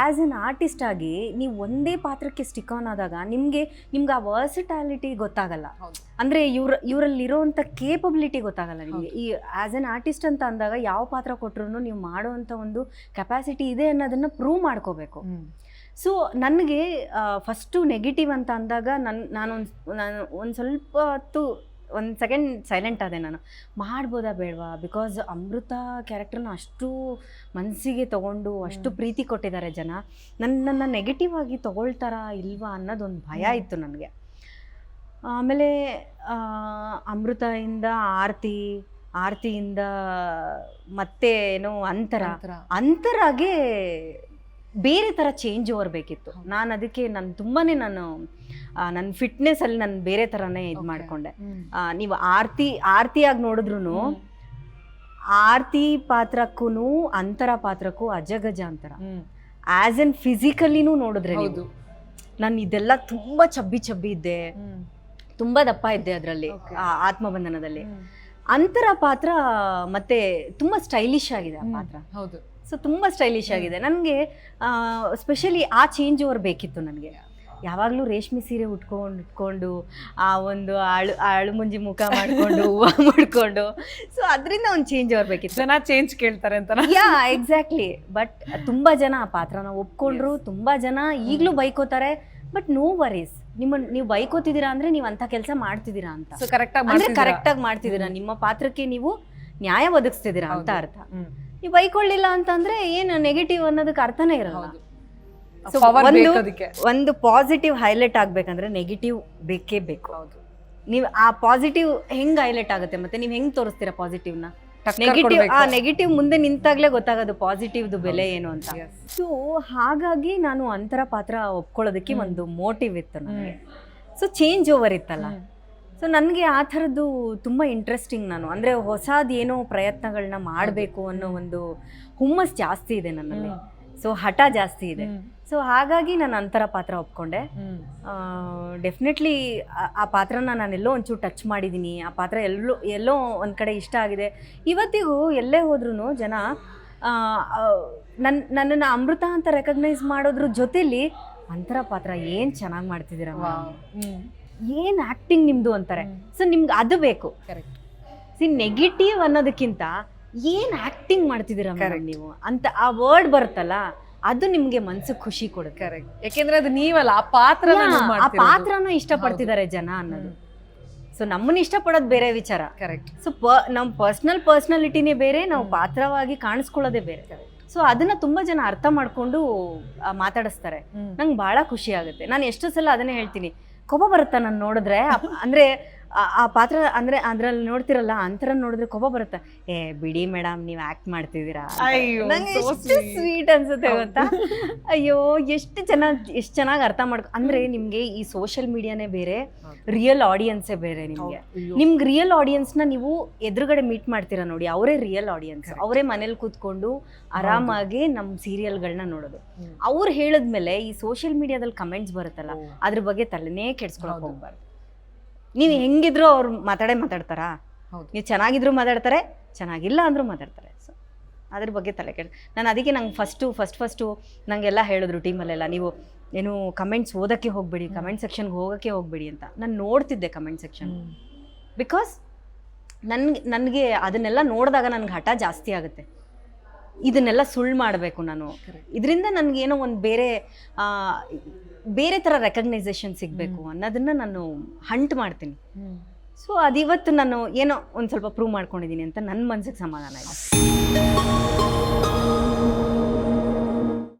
As an artist ಆಗಿ ನೀವು ಒಂದೇ ಪಾತ್ರಕ್ಕೆ ಸ್ಟಿಕ್ ಆನ್ ಆದಾಗ ನಿಮಗೆ ನಿಮ್ಗೆ ಆ ವರ್ಸಿಟಾಲಿಟಿ ಗೊತ್ತಾಗಲ್ಲ. ಅಂದರೆ ಇವ್ರ ಇವರಲ್ಲಿರೋವಂಥ ಕೇಪಬಿಲಿಟಿ ಗೊತ್ತಾಗಲ್ಲ ನಿಮಗೆ. ಈ ಆ್ಯಸ್ ಎನ್ ಆರ್ಟಿಸ್ಟ್ ಅಂತ ಅಂದಾಗ ಯಾವ ಪಾತ್ರ ಕೊಟ್ಟರು ನೀವು ಮಾಡುವಂಥ ಒಂದು ಕೆಪಾಸಿಟಿ ಇದೆ ಅನ್ನೋದನ್ನು ಪ್ರೂವ್ ಮಾಡ್ಕೋಬೇಕು. ಸೊ ನನಗೆ ಫಸ್ಟು ನೆಗೆಟಿವ್ ಅಂತ ಅಂದಾಗ ನನ್ನ ನಾನು ಒಂದು ನಾನು ಒಂದು ಸ್ವಲ್ಪ ಹೊತ್ತು ಒಂದು ಸೆಕೆಂಡ್ ಸೈಲೆಂಟ್ ಆದೆ ನಾನು. ಮಾಡ್ಬೋದಾ ಬೇಡವಾ? ಬಿಕಾಸ್ ಅಮೃತ ಕ್ಯಾರೆಕ್ಟರ್ನ ಅಷ್ಟು ಮನಸ್ಸಿಗೆ ತಗೊಂಡು ಅಷ್ಟು ಪ್ರೀತಿ ಕೊಟ್ಟಿದ್ದಾರೆ ಜನ. ನನ್ನನ್ನು ನೆಗೆಟಿವ್ ಆಗಿ ತಗೊಳ್ತಾರಾ ಇಲ್ವಾ ಅನ್ನೋದೊಂದು ಭಯ ಇತ್ತು ನನಗೆ. ಆಮೇಲೆ ಅಮೃತಯಿಂದ ಅಮೃತದಿಂದ ಆರತಿ ಆರತಿಯಿಂದ ಮತ್ತೆ ಏನೋ ಅಂತರ. ಅಂತರಾಗೆ ಬೇರೆ ಥರ ಚೇಂಜ್ ಬರಬೇಕಿತ್ತು ಬೇಕಿತ್ತು. ನಾನು ಅದಕ್ಕೆ ನಾನು ತುಂಬಾ ನಾನು ನನ್ನ ಫಿಟ್ನೆಸ್ಸಲ್ಲಿ ನಾನು ಬೇರೆ ಥರನೇ ಇದು ಮಾಡಿಕೊಂಡೆ. ನೀವು ಆರ್ತಿ ಆರ್ತಿಯಾಗಿ ನೋಡಿದ್ರು ಆರ್ತಿ ಪಾತ್ರಕ್ಕೂ ಅಂತರ ಪಾತ್ರಕ್ಕೂ ಅಜಗಜ ಅಂತರ. ಆಸ್ ಎನ್ ಫಿಸಿಕಲಿನೂ ನೋಡಿದ್ರೆ ನಾನು ಇದೆಲ್ಲ ತುಂಬಾ ಚಬ್ಬಿ ಚಬ್ಬಿ ಇದ್ದೆ. ತುಂಬಾ ದಪ್ಪ ಇದ್ದೆ ಅದರಲ್ಲಿ. ಆತ್ಮಬಂಧನದಲ್ಲಿ. ಅಂತರ ಪಾತ್ರ ಮತ್ತೆ ತುಂಬಾ ಸ್ಟೈಲಿಶ್ ಆಗಿದೆ ಆ ಪಾತ್ರ. ಹೌದು. ಸೊ ತುಂಬಾ ಸ್ಟೈಲಿಶ್ ಆಗಿದೆ. ನನಗೆ ಸ್ಪೆಷಲಿ ಆ ಚೇಂಜ್ ಓವರ್ ಬೇಕಿತ್ತು ನನಗೆ. ಯಾವಾಗಲೂ ರೇಷ್ಮೆ ಸೀರೆ ಉಟ್ಕೊಂಡು ಉಟ್ಕೊಂಡು ಆ ಒಂದು ಆಳು ಆಳು ಮುಂಜಿ ಮುಖ ಮಾಡಿಕೊಂಡು ಹೂವು ಮಾಡಿಕೊಂಡು. ಸೊ ಅದರಿಂದ ಒಂದು ಚೇಂಜ್ ಬರಬೇಕಿತ್ತು. ಬೇಕಿತ್ತು ಜನ ಚೇಂಜ್ ಕೇಳ್ತಾರೆ ಅಂತ ಯಾ ಎಕ್ಸಾಕ್ಟ್ಲಿ ಬಟ್ ತುಂಬ ಜನ ಆ ಪಾತ್ರನ ಒಪ್ಕೊಂಡ್ರು ತುಂಬ ಜನ ಈಗಲೂ ಬೈಕೋತಾರೆ. ಬಟ್ ನೋ ವರೀಸ್ ನಿಮ್ಮ ನೀವು ಬೈಕೋತಿದ್ದೀರಾ ಅಂದ್ರೆ ನೀವು ಅಂತ ಕೆಲಸ ಮಾಡ್ತಿದ್ದೀರಾ ಅಂತ. ಸೊ ಕರೆಕ್ಟಾಗಿ ಅಂದರೆ ಕರೆಕ್ಟಾಗಿ ಕರೆಕ್ಟ್ ಮಾಡ್ತಿದ್ದೀರಾ. ನಿಮ್ಮ ಪಾತ್ರಕ್ಕೆ ನೀವು ನ್ಯಾಯ ಒದಗಿಸ್ತಿದ್ದೀರಾ ಅಂತ ಅರ್ಥ. ನೀವು ಬೈಕೊಳ್ಳಿಲ್ಲ ಅಂತಂದ್ರೆ ಏನು ನೆಗೆಟಿವ್ ಅನ್ನೋದಕ್ಕೆ ಅರ್ಥನೇ ಇರಲ್ಲ. ಒಂದು- ಒಂದು ಪಾಸಿಟಿವ್ ಹೈಲೈಟ್ ಆಗ್ಬೇಕಂದ್ರೆ ನೆಗೆಟಿವ್ ಬೇಕೇ ಬೇಕು. ಹೌದು. ನೀವು ಆ ಪಾಸಿಟಿವ್ ಹೆಂಗ್ ಹೈಲೈಟ್ ಆಗುತ್ತೆ ಮತ್ತೆ ನೀವು ಹೆಂಗ್ ತೋರಿಸ್ತೀರಾ ಪಾಸಿಟಿವ್ನ ನ? ನೆಗೆಟಿವ್ ಆ ನೆಗೆಟಿವ್ ಮುಂದೆ ನಿಂತಾಗ್ಲೇ ಗೊತ್ತಾಗೋದು ಪಾಸಿಟಿವ್ದು ಬೆಲೆ ಏನು ಅಂತ. ಸೊ ಹಾಗಾಗಿ ನಾನು ಅಂತರ ಪಾತ್ರ ಒಪ್ಕೊಳ್ಳೋದಕ್ಕೆ ಒಂದು ಮೋಟಿವ್ ಇತ್ತು ನನಗೆ. ಸೊ ಚೇಂಜ್ ಓವರ್ ಇತ್ತಲ್ಲ. ಸೊ ನನಗೆ ಆ ಥರದ್ದು ತುಂಬ ಇಂಟ್ರೆಸ್ಟಿಂಗ್ ನಾನು. ಅಂದರೆ ಹೊಸದೇನೋ ಏನೋ ಪ್ರಯತ್ನಗಳನ್ನ ಮಾಡಬೇಕು ಅನ್ನೋ ಒಂದು ಹುಮ್ಮಸ್ ಜಾಸ್ತಿ ಇದೆ ನನ್ನಲ್ಲಿ. ಸೊ ಹಠ ಜಾಸ್ತಿ ಇದೆ. ಸೊ ಹಾಗಾಗಿ ನಾನು ಅಂತರ ಪಾತ್ರ ಒಪ್ಕೊಂಡೆ. ಡೆಫಿನೆಟ್ಲಿ ಆ ಪಾತ್ರನ ನಾನು ಎಲ್ಲೋ ಒಂಚೂರು ಟಚ್ ಮಾಡಿದ್ದೀನಿ ಆ ಪಾತ್ರ ಎಲ್ಲೋ ಎಲ್ಲೋ ಒಂದು ಕಡೆ ಇಷ್ಟ ಆಗಿದೆ. ಇವತ್ತಿಗೂ ಎಲ್ಲೇ ಹೋದ್ರೂ ಜನ ನನ್ನ ನನ್ನನ್ನು ಅಮೃತ ಅಂತ ರೆಕಗ್ನೈಸ್ ಮಾಡೋದ್ರ ಜೊತೆಲಿ ಅಂತರ ಪಾತ್ರ ಏನು ಚೆನ್ನಾಗಿ ಮಾಡ್ತಿದ್ದೀರ ಏನು ಆ್ಯಕ್ಟಿಂಗ್ ನಿಮ್ಮದು ಅಂತಾರೆ. ಸೊ ನಿಮ್ಗೆ ಅದು ಬೇಕು. ಕರೆಕ್ಟ್ ಸಿ ನೆಗೆಟಿವ್ ಅನ್ನೋದಕ್ಕಿಂತ ಏನು ಆಕ್ಟಿಂಗ್ ಮಾಡ್ತಿದ್ದೀರಾ ಮೇಡಮ್ ನೀವು? ಅಂತ ಆ ವರ್ಡ್ ಬರುತ್ತಲ್ಲ ಅದು ನಿಮಗೆ ಮನ್ಸಿಗೆ ಖುಷಿ ಕೊಡುತ್ತೆ. ಕರೆಕ್ಟ್ ಯಾಕೆಂದ್ರೆ ಅದು ನೀವಲ್ಲ ಆ ಪಾತ್ರ ಆ ಪಾತ್ರನ ಇಷ್ಟಪಡ್ತಿದ್ದಾರೆ ಜನ ಅನ್ನೋದು. ಸೊ ನಮ್ಮನ್ನ ಇಷ್ಟಪಡೋದು ಬೇರೆ ವಿಚಾರ. ಕರೆಕ್ಟ್ ಸೊ ಪ ನಮ್ಮ ಪರ್ಸ್ನಲ್ ಪರ್ಸ್ನಾಲಿಟಿನೇ ಬೇರೆ ನಾವು ಪಾತ್ರವಾಗಿ ಕಾಣಿಸ್ಕೊಳ್ಳೋದೇ ಬೇರೆ. ಸೊ ಅದನ್ನ ತುಂಬಾ ಜನ ಅರ್ಥ ಮಾಡ್ಕೊಂಡು ಆ, ಮಾತಾಡಿಸ್ತಾರೆ. ನಂಗೆ ಬಹಳ ಖುಷಿ ಆಗುತ್ತೆ. ನಾನು ಎಷ್ಟೋ ಸಲ ಅದನ್ನೇ ಹೇಳ್ತೀನಿ. ಕೋಪ ಬರುತ್ತಾ ನಾನು ನೋಡಿದ್ರೆ? ಅಂದ್ರೆ ಆ- ಪಾತ್ರ ಅಂದ್ರೆ ಅದ್ರಲ್ಲಿ ನೋಡ್ತಿರಲ್ಲ ಅಂತರ ನೋಡಿದ್ರೆ ಕೋಪ ಬರುತ್ತೆ. ಏ ಬಿಡಿ ಮೇಡಮ್ ನೀವು ಆಕ್ಟ್ ಮಾಡ್ತಿದ್ದೀರಾ. ಅಯ್ಯೋ, ನಂಗೆ so ಎಷ್ಟು sweet. ಸ್ವೀಟ್ ಅನ್ಸುತ್ತೆ ಗೊತ್ತಾ? ಅಯ್ಯೋ ಎಷ್ಟು ಚೆನ್ನಾಗಿ ಎಷ್ಟು ಚೆನ್ನಾಗಿ ಅರ್ಥ ಮಾಡ್ಕೊ ಅಂದ್ರೆ ನಿಮ್ಗೆ ಈ ಸೋಷಿಯಲ್ ಮೀಡಿಯಾನೇ ಬೇರೆ ರಿಯಲ್ ಆಡಿಯನ್ಸೇ ಬೇರೆ ನಿಮ್ಗೆ. ನಿಮ್ಗೆ ರಿಯಲ್ ಆಡಿಯನ್ಸ್ನ ನೀವು ಎದುರುಗಡೆ ಮೀಟ್ ಮಾಡ್ತೀರಾ ನೋಡಿ ಅವರೇ ರಿಯಲ್ ಆಡಿಯನ್ಸ್. ಅವರೇ ಮನೇಲಿ ಕೂತ್ಕೊಂಡು ಆರಾಮಾಗಿ ನಮ್ಮ ಸೀರಿಯಲ್ಗಳನ್ನ ನೋಡೋದು. ಅವ್ರು ಹೇಳಿದ್ಮೇಲೆ ಈ ಸೋಷಿಯಲ್ ಮೀಡಿಯಾದಲ್ಲಿ ಕಮೆಂಟ್ಸ್ ಬರುತ್ತಲ್ಲ ಅದ್ರ ಬಗ್ಗೆ ತಲೆನೇ ಕೆಡ್ಸ್ಕೊಳಕ್. ಹೋಗ್ಬಾರ್ದು. ನೀವು ಹೆಂಗಿದ್ರು ಅವ್ರು ಮಾತಾಡೇ ಮಾತಾಡ್ತಾರಾ? ಹೌದು. ನೀವು ಚೆನ್ನಾಗಿದ್ರು ಮಾತಾಡ್ತಾರೆ ಚೆನ್ನಾಗಿಲ್ಲ ಅಂದ್ರೂ ಮಾತಾಡ್ತಾರೆ. ಸೊ ಅದ್ರ ಬಗ್ಗೆ ತಲೆ ಕೆಡ್ ನಾನು ಅದಕ್ಕೆ ನಂಗೆ ಫಸ್ಟು ಫಸ್ಟ್ ಫಸ್ಟು ನನಗೆಲ್ಲ ಹೇಳಿದ್ರು ಟೀಮಲ್ಲೆಲ್ಲ ನೀವು ಏನು ಕಮೆಂಟ್ಸ್ ಓದೋಕ್ಕೆ ಹೋಗಬೇಡಿ ಕಮೆಂಟ್ ಸೆಕ್ಷನ್ಗೆ ಹೋಗೋಕ್ಕೆ ಹೋಗಬೇಡಿ ಅಂತ. ನಾನು ನೋಡ್ತಿದ್ದೆ ಕಮೆಂಟ್ ಸೆಕ್ಷನ್ ಬಿಕಾಸ್ ನನ್ಗೆ ನನಗೆ ಅದನ್ನೆಲ್ಲ ನೋಡಿದಾಗ ನನಗೆ ಹಠ ಜಾಸ್ತಿ ಆಗುತ್ತೆ. ಇದನ್ನೆಲ್ಲ ಸುಳ್ಳು ಮಾಡಬೇಕು ನಾನು. ಇದರಿಂದ ನನಗೇನೋ ಒಂದು ಬೇರೆ ಬೇರೆ ಥರ ರೆಕಗ್ನೈಸೇಷನ್ ಸಿಗಬೇಕು ಅನ್ನೋದನ್ನ ನಾನು ಹಂಟ್ ಮಾಡ್ತೀನಿ. ಸೊ ಅದಿವತ್ತು ನಾನು ಏನೋ ಒಂದು ಸ್ವಲ್ಪ ಪ್ರೂವ್ ಮಾಡ್ಕೊಂಡಿದ್ದೀನಿ ಅಂತ ನನ್ನ ಮನಸ್ಸಿಗೆ ಸಮಾಧಾನ ಇದೆ.